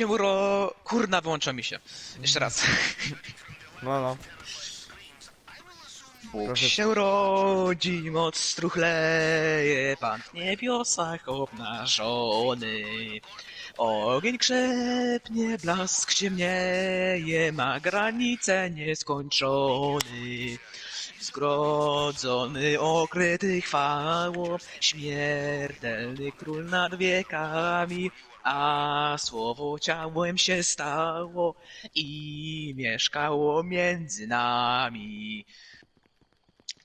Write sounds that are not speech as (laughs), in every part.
się uro... Kurna, wyłącza mi się. Jeszcze raz. No, no. Bóg Proszę- się rodzi, moc struchleje, Pan w niebiosach obnażony. Ogień krzepnie, blask ciemnieje, ma granice nieskończony. Zgrodzony, okryty chwałą, śmiertelny król nad wiekami, a słowo ciałem się stało i mieszkało między nami.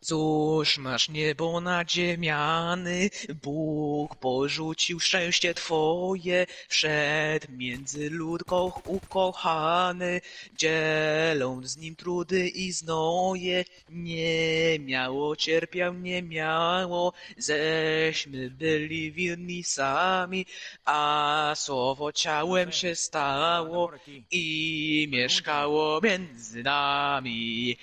Cóż masz niebo nadziemiany, Bóg porzucił szczęście twoje, wszedł między lud ko- ukochany, dzieląc z nim trudy i znoje, nie miało cierpiał, nie miało, ześmy byli winni sami, a słowo ciałem się stało i mieszkało między nami.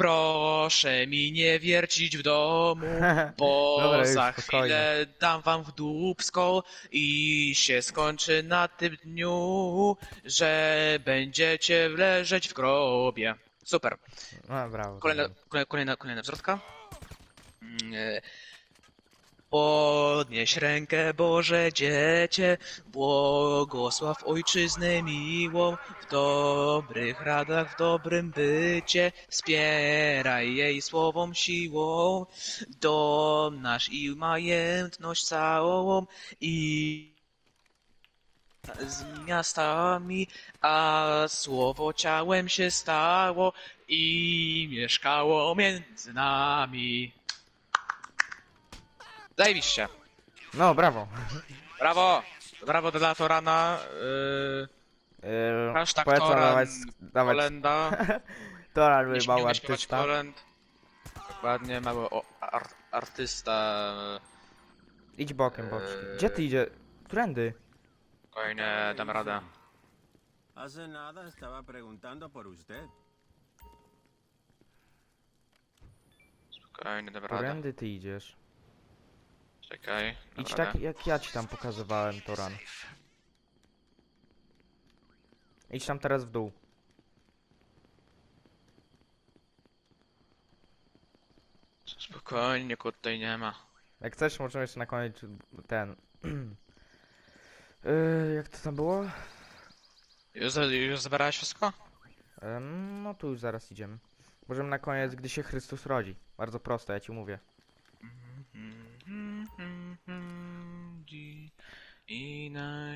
Proszę mi nie wiercić w domu, (laughs) bo Dobra, za chwilę dam wam w dupsko i się skończy na tym dniu, że będziecie leżeć w grobie. Super. No, brawo. Kolejna, brawo. kolejna, kolejna, wzrotka. Mm, e, Podnieś rękę Boże Dziecię, błogosław Ojczyznę miłą, w dobrych radach, w dobrym bycie, wspieraj jej słową siłą, dom nasz i majętność całą i z miastami, a słowo ciałem się stało i mieszkało między nami. Zajebiście. No, brawo. Brawo! Brawo dla Torana. Yy, Yy, hashtag polecam Toran, dawać, dawać kolenda. (laughs) Toran był Nie mały śpiewać artysta. kolęd. Dokładnie, mały o, ar, artysta. Idź bokiem, bokiem. Eee. Gdzie ty idzie? Którędy? Spokojnie, dam radę. Hace nada estaba preguntando por usted. Spokojnie, dam radę. Którędy ty idziesz? Czekaj. Idź radę. tak jak ja ci tam pokazywałem, Toran. Idź tam teraz w dół. Spokojnie, nikogo tutaj nie ma. Jak chcesz, możemy jeszcze na koniec ten... (clears throat) Yy, jak to tam było? Już, już zabrałeś wszystko? No tu już zaraz idziemy. Możemy na koniec, gdy się Chrystus rodzi. Bardzo proste, ja ci mówię.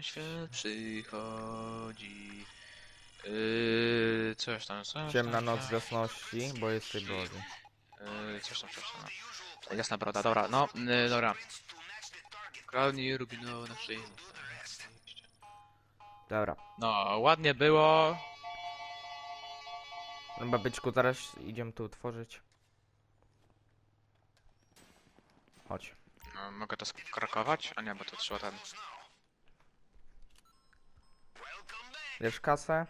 Świat przychodzi. Yy, coś tam, coś Ciemna tam, noc jasności, bo jest tej Boży. Yy, coś tam, coś tam. Jasna broda, dobra, no, yy, dobra. Kradnij rubinowo na szyi. Dobra. No, ładnie było. Chyba byczku, zaraz idziemy tu tworzyć. Chodź. No, mogę to skrakować? A nie, bo to trzeba ten... Wiesz kasę?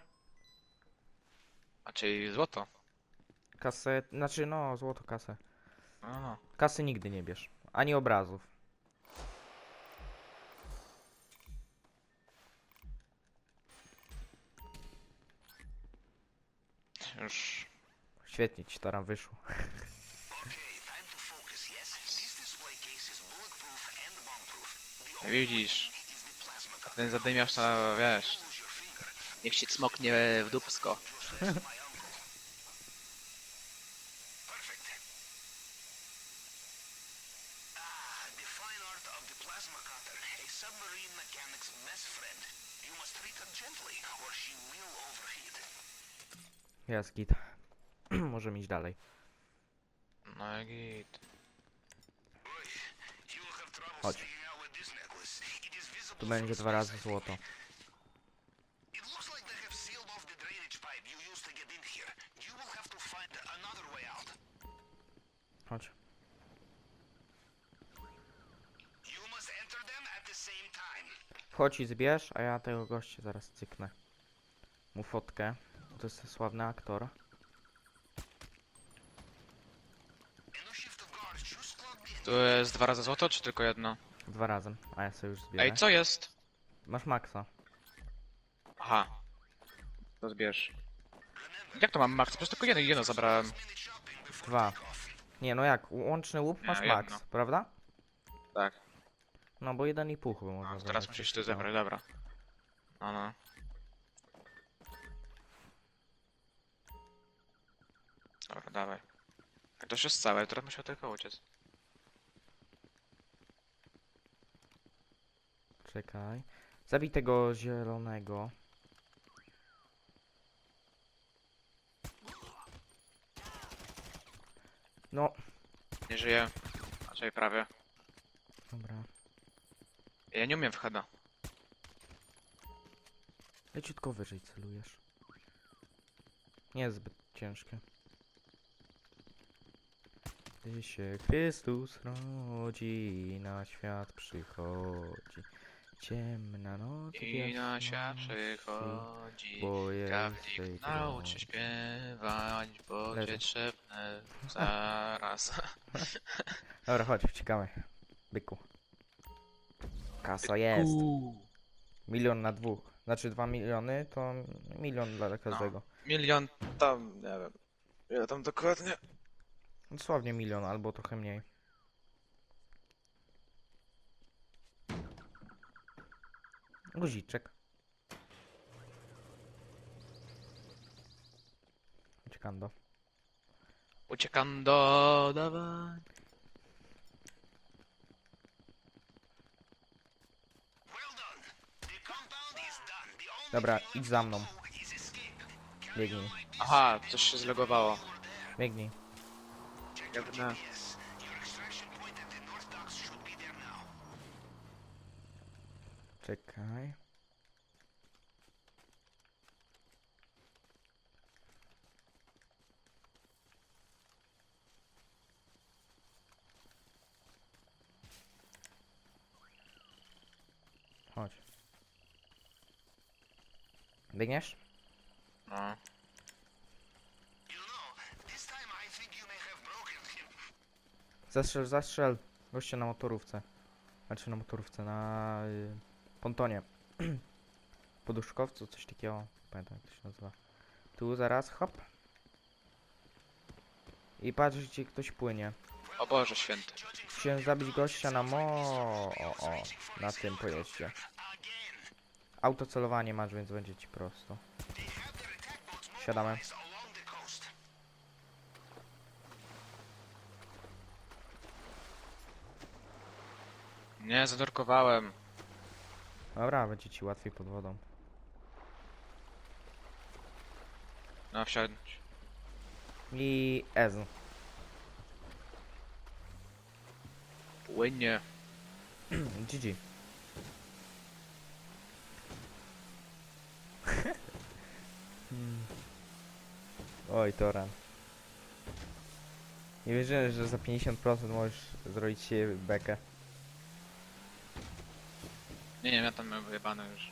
A czyli złoto. Kasę, znaczy no, złoto kasę. Kasy nigdy nie bierz. Ani obrazów. Już... Świetnie ci to tam wyszło. Widzisz. Ten zadymiarz to, wiesz... Niech się cmoknie w dupsko. Jest git. (clears throat) Możemy iść dalej. No git. Chodź. Tu będzie dwa razy złoto. Wchodź i zbierz, a ja tego gościa zaraz cyknę. Mu fotkę. To jest sławny aktor. Tu jest dwa razy złoto, czy tylko jedno? Dwa razy, a ja sobie już zbierę. Ej, co jest? Masz maksa. Aha. To zbierz. Jak to mam max? Przecież tylko jedno, jedno zabrałem. Dwa. Nie, no jak, łączny łup Nie, masz jedno. max, prawda? Tak. No bo jeden i pół chyba można A, teraz musisz ty zebrać, dobra. No, no. Dobra, dawaj. Jak to już jest całe, teraz musiał tylko uciec. Czekaj. Zabij tego zielonego. No, Nie żyje. Raczej prawie. dobra. Ja nie umiem w heada. Leciutko wyżej celujesz. Nie jest zbyt ciężkie. Gdy się Chrystus rodzi, na świat przychodzi. Ciemna noc I na świat przychodzi. bo jesteś nauczy się drogi. śpiewać, bo Leży. cię trzepnę (laughs) zaraz. Dobra, chodź, uciekamy. Byku. Kasa jest. Milion na dwóch. Znaczy dwa miliony to milion dla każdego. Milion tam, nie wiem. Ile tam dokładnie? Dosłownie milion albo trochę mniej. Guziczek. Uciekando. Uciekando, dawaj. Dobra, idź za mną. Biegnij. Aha, coś się zlogowało. Biegnij. Jawne. Yes. Your broken him. Zastrzel, zastrzel. Goście na motorówce. Znaczy na motorówce, na y, pontonie. (clears throat) Poduszkowcu, coś takiego. Pamiętam jak to się nazywa. Tu zaraz, hop. I patrz, gdzie ktoś płynie. O Boże święty. Musiałem zabić gościa na mo... O, o, na tym pojeździe. Autocelowanie masz, więc będzie ci prosto. Siadamy. Nie, zanurkowałem. Dobra, będzie ci łatwiej pod wodą. No, wsiądź. I Ez. Płynie. (clears throat) GG. Oj, Toran. Nie wierzyłem, że za 50% możesz zrobić się bekę. Nie, nie, ja tam miałem wyjebane już.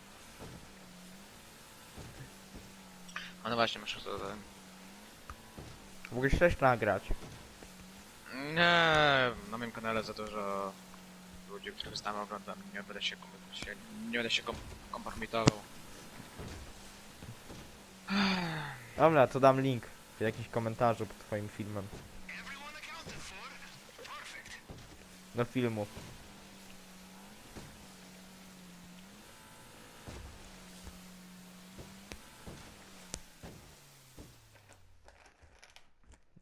A no właśnie, muszę to... Mógłbyś też nagrać. Nie, na moim kanale za dużo ludzi, których znam oglądam. Nie będę się, kom- się nie będę się kom kompromitował. Dobra, to dam link w jakimś komentarzu pod twoim filmem. Do filmu.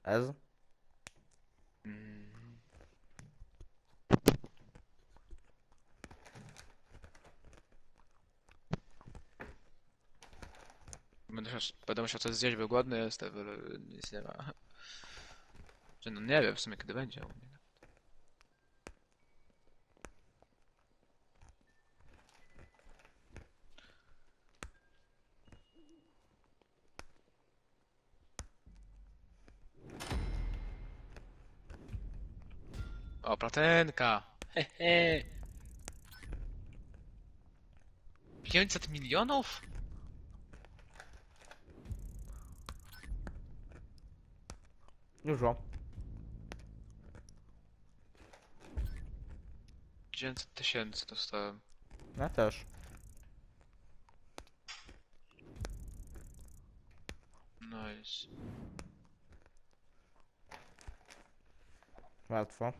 Ez? Będę, musiał- coś zjeść, bo głodny jestem, ale nic nie ma. Czy no nie wiem w sumie kiedy będzie u mnie. O, platenka! Hehe! 500 milionów? Dużo. tysięcy dostałem. Ja też. Nice. Łatwo.